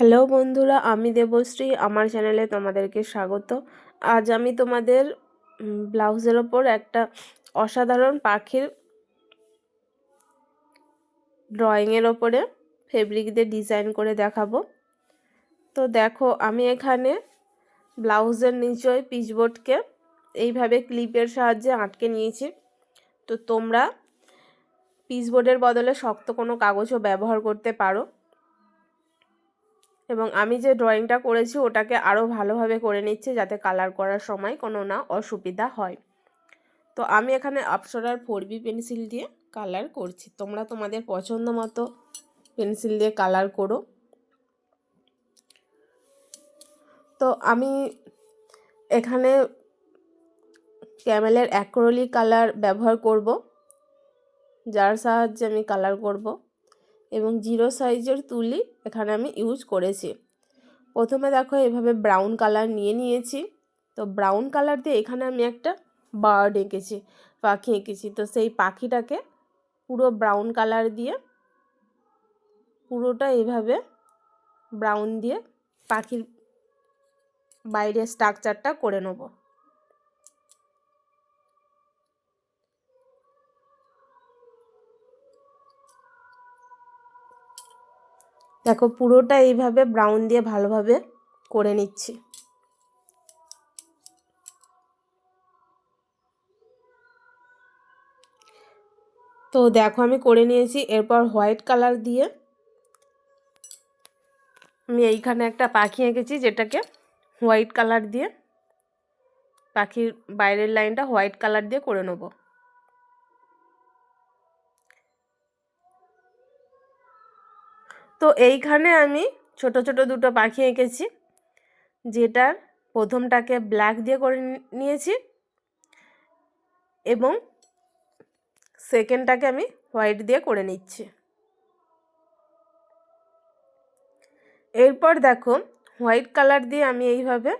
Hello বন্ধুরা, আমি দেবশ্রী, আমার চ্যানেলে তোমাদেরকে স্বাগত। আজ আমি তোমাদের ব্লাউজের ওপর একটা অসাধারণ পাখির ড্রয়িংয়ের ওপরে ফেব্রিক দিয়ে ডিজাইন করে দেখাবো। তো দেখো, আমি এখানে ব্লাউজের নিচয় পিচবোর্ডকে এইভাবে ক্লিপের সাহায্যে আটকে নিয়েছি। তো তোমরা পিচবোর্ডের বদলে শক্ত কোনো কাগজও ব্যবহার করতে পারো। এবং আমি যে ড্রয়িংটা করেছি, ওটাকে আরও ভালোভাবে করে নিচ্ছি যাতে কালার করার সময় কোনো না অসুবিধা হয়। তো আমি এখানে অপসরার ফোর বি পেন্সিল দিয়ে কালার করছি। তোমরা তোমাদের পছন্দ মতো পেন্সিল দিয়ে কালার করো। তো আমি এখানে ক্যামেলের অ্যাক্রোলিক কালার ব্যবহার করব। যার সাহায্যে আমি কালার করব। এবং জিরো সাইজের তুলি এখানে আমি ইউজ করেছি। প্রথমে দেখো এভাবে ব্রাউন কালার নিয়ে নিয়েছি। তো ব্রাউন কালার দিয়ে এখানে আমি একটা বার্ড এঁকেছি, পাখি এঁকেছি। তো সেই পাখিটাকে পুরো ব্রাউন কালার দিয়ে পুরোটা এভাবে ব্রাউন দিয়ে পাখির বাইরের স্ট্রাকচারটা করে নেব। দেখো, পুরোটা এইভাবে ব্রাউন দিয়ে ভালোভাবে করে নিচ্ছি। তো দেখো, আমি করে নিয়েছি। এরপর হোয়াইট কালার দিয়ে আমি এইখানে একটা পাখি এঁকেছি, যেটাকে হোয়াইট কালার দিয়ে পাখির বাইরের লাইনটা হোয়াইট কালার দিয়ে করে নেব। তো এইখানে আমি ছোট ছোট দুটো পাখি এঁকেছি, যেটার প্রথমটাকে ব্ল্যাক দিয়ে করে নিয়েছি এবং সেকেন্ডটাকে আমি হোয়াইট দিয়ে করে নিচ্ছি। এরপর দেখো হোয়াইট কালার দিয়ে আমি এইভাবে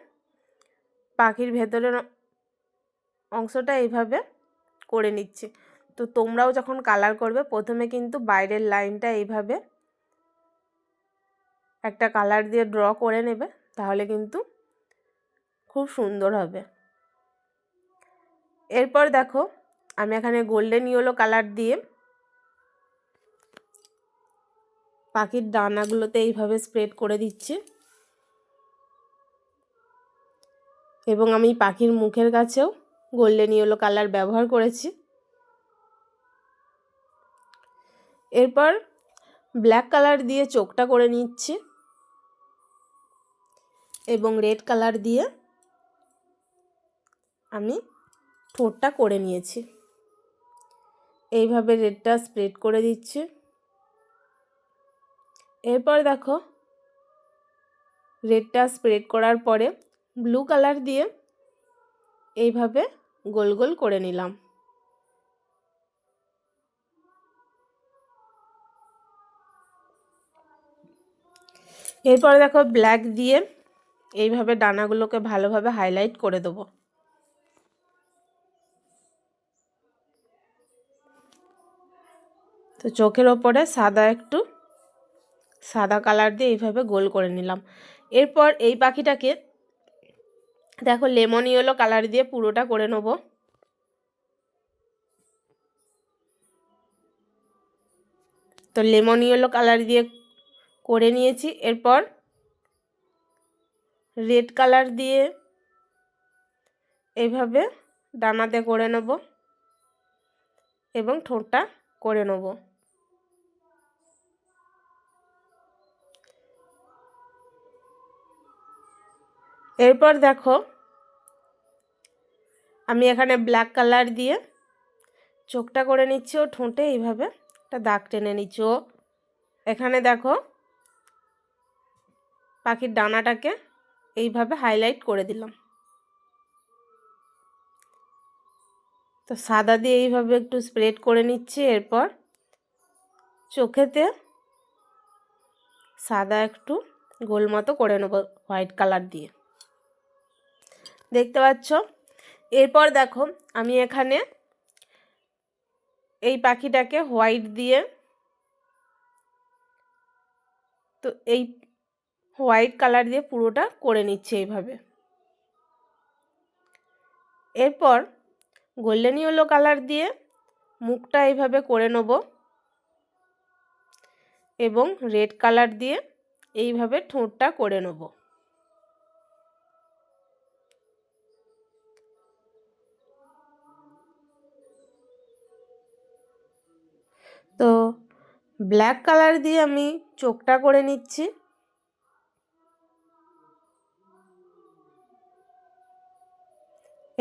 পাখির ভেতরের অংশটা এইভাবে করে নিচ্ছি। তো তোমরাও যখন কালার করবে, প্রথমে কিন্তু বাইরের লাইনটা এইভাবে একটা কালার দিয়ে ড্র করে নেবে, তাহলে কিন্তু খুব সুন্দর হবে। এরপর দেখো, আমি এখানে গোল্ডেন ইয়েলো কালার দিয়ে পাখির ডানাগুলোতে এইভাবে স্প্রেড করে দিচ্ছি। এবং আমি পাখির মুখের কাছেও গোল্ডেন ইয়েলো কালার ব্যবহার করেছি। এরপর ব্ল্যাক কালার দিয়ে চোখটা করে নিচ্ছি। এবং রেড কালার দিয়ে আমি ঠোঁটটা করে নিয়েছি। এইভাবে রেডটা স্প্রেড করে দিচ্ছি। এরপর দেখো রেডটা স্প্রেড করার পরে ব্লু কালার দিয়ে এইভাবে গোল গোল করে নিলাম। এরপর দেখো ব্ল্যাক দিয়ে এইভাবে ডানাগুলোকে ভালোভাবে হাইলাইট করে দেবো। তো চোখের ওপরে সাদা একটু, সাদা কালার দিয়ে এইভাবে গোল করে নিলাম। এরপর এই পাখিটাকে দেখো লেমন ইয়েলো কালার দিয়ে পুরোটা করে নেব। তো লেমন ইয়েলো কালার দিয়ে করে নিয়েছি। এরপর রেড কালার দিয়ে এইভাবে ডানাতে করে নেব এবং ঠোঁটটা করে নেব। এরপর দেখো, আমি এখানে ব্ল্যাক কালার দিয়ে চোখটা করে নিচ্ছি ও ঠোঁটে এইভাবে একটা দাগ টেনে নিচ্ছি ও। এখানে দেখো, পাখির ডানাটাকে এইভাবে হাইলাইট করে দিলাম। তো সাদা দিয়ে এইভাবে একটু স্প্রেড করে নিচ্ছি, এরপর চোখেতে সাদা একটু গোল মতো করে নেব হোয়াইট কালার দিয়ে। দেখতে পাচ্ছ? এরপর দেখো, আমি এখানে এই পাখিটাকে হোয়াইট দিয়ে তো এই হোয়াইট কালার দিয়ে পুরোটা করে নিচ্ছে এইভাবে। এরপর গোল্ডেন ইয়েলো কালার দিয়ে মুখটা এইভাবে করে নেব এবং রেড কালার দিয়ে এইভাবে ঠোঁটটা করে নেব। তো ব্ল্যাক কালার দিয়ে আমি চোখটা করে নিচ্ছি।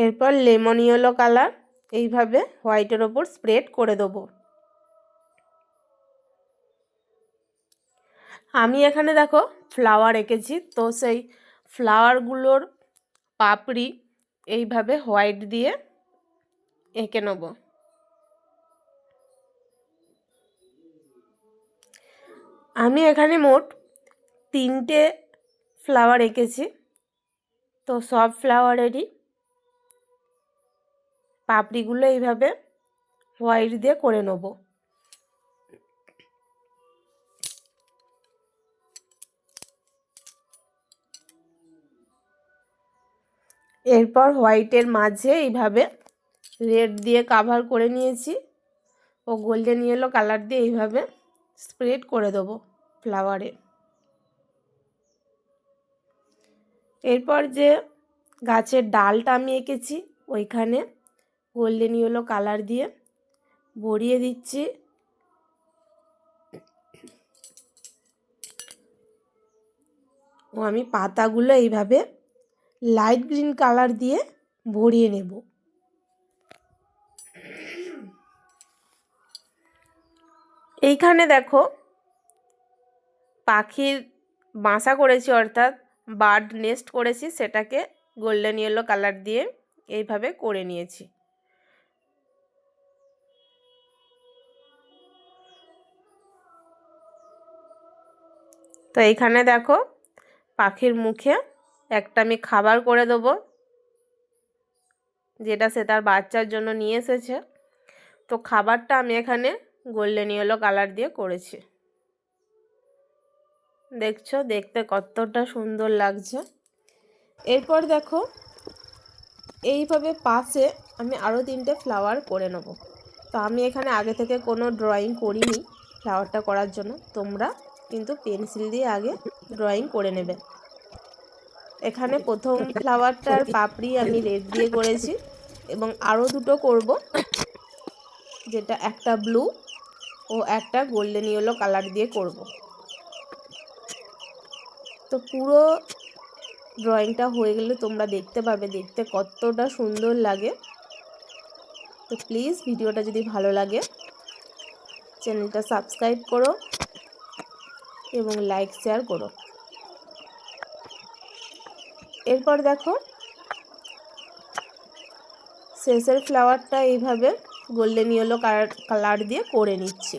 এরপর লেমন ইয়েলো কালার, এইভাবে হোয়াইটের ওপর স্প্রেড করে দেবো। আমি এখানে দেখো ফ্লাওয়ার এঁকেছি, তো সেই ফ্লাওয়ারগুলোর পাপড়ি এইভাবে হোয়াইট দিয়ে এঁকে নেব। আমি এখানে মোট তিনটে ফ্লাওয়ার এঁকেছি, তো সব ফ্লাওয়ারেরই পাপড়িগুলো এইভাবে হোয়াইট দিয়ে করে নেব। এরপর হোয়াইটের মাঝে এইভাবে রেড দিয়ে কাভার করে নিয়েছি ও গোল্ডেন ইয়েলো কালার দিয়ে এইভাবে স্প্রেড করে দেবো ফ্লাওয়ারে এরপর যে গাছের ডালটা আমি এঁকেছি ওইখানে গোল্ডেন ইয়েলো কালার দিয়ে ভরিয়ে দিচ্ছি। ও, আমি পাতাগুলো এইভাবে লাইট গ্রিন কালার দিয়ে ভরিয়ে নেব। এইখানে দেখো পাখির বাসা করেছি, অর্থাৎ বার্ড নেস্ট করেছি, সেটাকে গোল্ডেন ইয়েলো কালার দিয়ে এইভাবে করে নিয়েছি। তো এইখানে দেখো পাখির মুখে একটা আমি খাবার করে দেবো, যেটা সে তার বাচ্চার জন্য নিয়ে এসেছে। তো খাবারটা আমি এখানে গোল্ডেন ইয়েলো কালার দিয়ে করেছি। দেখছ? দেখতে কতটা সুন্দর লাগছে। এরপর দেখো, এইভাবে পাশে আমি আরও তিনটে ফ্লাওয়ার করে নেব। তো আমি এখানে আগে থেকে কোনো ড্রয়িং করিনি ফ্লাওয়ারটা করার জন্য, তোমরা কিন্তু পেন্সিল দিয়ে আগে ড্রয়িং করে নেবে। এখানে প্রথম ফ্লাওয়ারটার পাপড়ি আমি রেড দিয়ে করেছি এবং আরও দুটো করব, যেটা একটা ব্লু ও একটা গোল্ডেন ইয়েলো কালার দিয়ে করব। তো পুরো ড্রয়িংটা হয়ে গেলে তোমরা দেখতে পাবে, দেখতে কতটা সুন্দর লাগে। তো প্লিজ ভিডিওটা যদি ভালো লাগে চ্যানেলটা সাবস্ক্রাইব করো। এবং লাইক শেয়ার করো। এরপর দেখো, শেষের ফ্লাওয়ারটা এইভাবে গোল্ডেন ইয়েলো কালার কালার দিয়ে করে নিচ্ছি।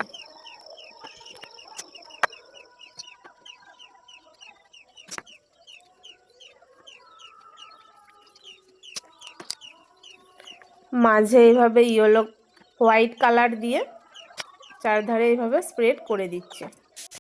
মাঝে এইভাবে ইয়েলো হোয়াইট কালার দিয়ে চারধারে এইভাবে স্প্রেড করে দিচ্ছে।